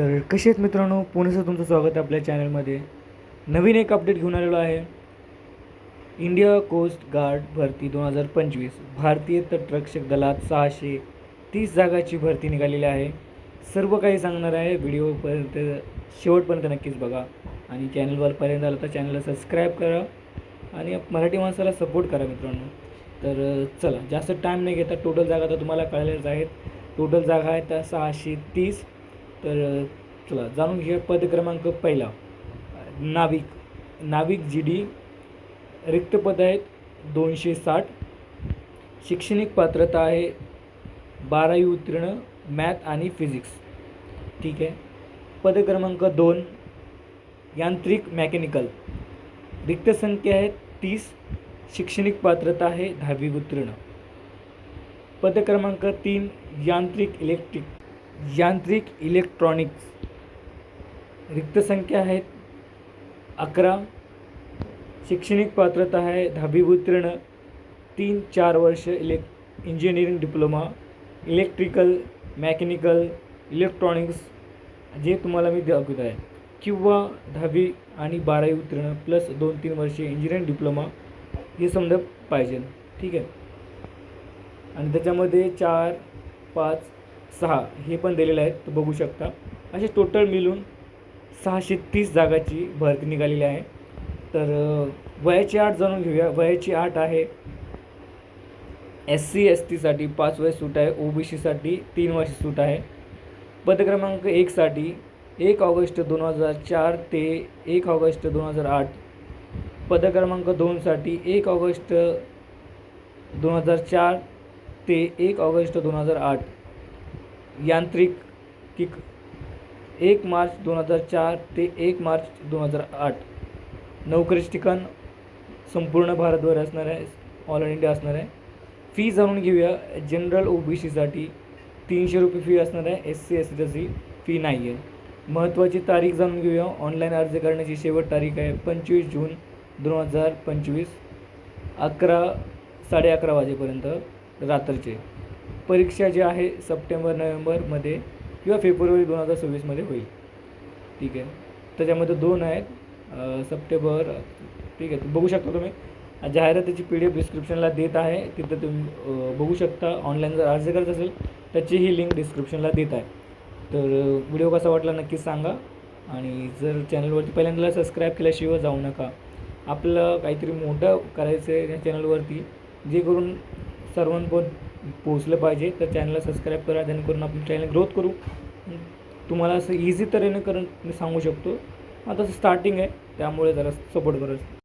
तर कसे आहेत मित्रांनो? पुन्हा तुमचं स्वागत आहे आपल्या चॅनलमध्ये. नवीन एक अपडेट घेऊन आलेलो आहे. इंडिया कोस्ट गार्ड भरती दोन हजार पंचवीस. भारतीय तटरक्षक दलात सहाशे तीस जागाची भरती निघालेली आहे. सर्व काही सांगणार आहे. व्हिडिओपर्यंत शेवटपर्यंत नक्कीच बघा. आणि चॅनलवर पर्यंत आलं तर चॅनलला सबस्क्राईब करा आणि मराठी माणसाला सपोर्ट करा मित्रांनो. तर चला जास्त टाईम नाही घेता. टोटल जागा तर तुम्हाला कळलेच आहेत. टोटल जागा आहेत त्या सहाशे तीस. तर चला जाणून घेऊया पद क्रमांक पहिला. नाविक नाविक जी डी रिक्त पद आहेत दोनशे साठ. शैक्षणिक पात्रता आहे बारावी उत्तीर्ण मॅथ आणि फिजिक्स. ठीक आहे. पद क्रमांक दोन यांत्रिक मेकॅनिकल. रिक्त संख्या आहेत तीस. शैक्षणिक पात्रता आहे दहावी उत्तीर्ण. पद क्रमांक तीन यांत्रिक इलेक्ट्रिक. यांत्रिक इलेक्ट्रॉनिक्स. रिक्त संख्या आहेत अकरा. शैक्षणिक पात्रता आहे दहावी उत्तीर्ण. तीन चार वर्ष elec engineering diploma electrical mechanical electronics जे तुम्हाला मी दाखवत आहे. किंवा दहावी आणि बारावी उत्तीर्ण प्लस दोन तीन वर्षे इंजिनिअरिंग डिप्लोमा हे समजा पाहिजे. ठीक आहे? आणि त्याच्यामध्ये चार पाच सहा हे पण दिलेलं आहे तू बघू शकता. असे टोटल मिळून सहाशे तीस जागाची भरती निघालेली आहे. तर वयाची आठ जाणून घेऊया. वयाची आठ आहे. एस सी एस टीसाठी पाच वर्ष सूट आहे. ओ बी सीसाठी तीन वर्ष सूट आहे. पद क्रमांक एकसाठी एक ऑगस्ट दोन हजार चार ते एक ऑगस्ट दोन हजार आठ. पद क्रमांक दोनसाठी एक ऑगस्ट दोन हजार चार ते एक ऑगस्ट दोन हजार आठ. यांत्रिक किक एक मार्च दोन हजार चार ते एक मार्च दोन हजार आठ. नोकरीचे ठिकाण संपूर्ण भारतभर असणार आहे. ऑल इंडिया असणार आहे. फी जाणून घेऊया. जनरल ओ बी सीसाठी तीनशे रुपये फी असणार आहे. एस सी एस टीची फी नाही आहे. महत्त्वाची तारीख जाणून घेऊया. ऑनलाईन अर्ज करण्याची शेवट तारीख आहे पंचवीस जून दोन हजार पंचवीस अकरा साडे अकरा वाजेपर्यंत रात्रीचे. परीक्षा जी आहे सप्टेंबर नोव्हेंबरमध्ये किंवा फेब्रुवारी दोन हजार सव्वीसमध्ये होईल. ठीक आहे? त्याच्यामध्ये दोन आहेत. सप्टेंबर ठीक आहे. बघू शकता तुम्ही. जाहिरातीची पी डी एफ डिस्क्रिप्शनला देत आहे. तिथं तुम्ही बघू शकता. ऑनलाईन जर अर्ज करत असेल त्याचीही लिंक डिस्क्रिप्शनला देत आहे. तर व्हिडिओ कसा वाटला नक्कीच सांगा. आणि जर चॅनलवरती पहिल्यांदा सबस्क्राईब केल्याशिवाय जाऊ नका. आपलं काहीतरी मोठं करायचं आहे या चॅनलवरती जे करून सर्वांपर्यंत पोहोचलं पाहिजे तर चॅनलला सबस्क्राईब करा जेणेकरून आपण चॅनल ग्रोथ करू. तुम्हाला असं इझी तऱ्हेने करून मी सांगू शकतो. आता स्टार्टिंग आहे त्यामुळे जरा सपोर्ट करा.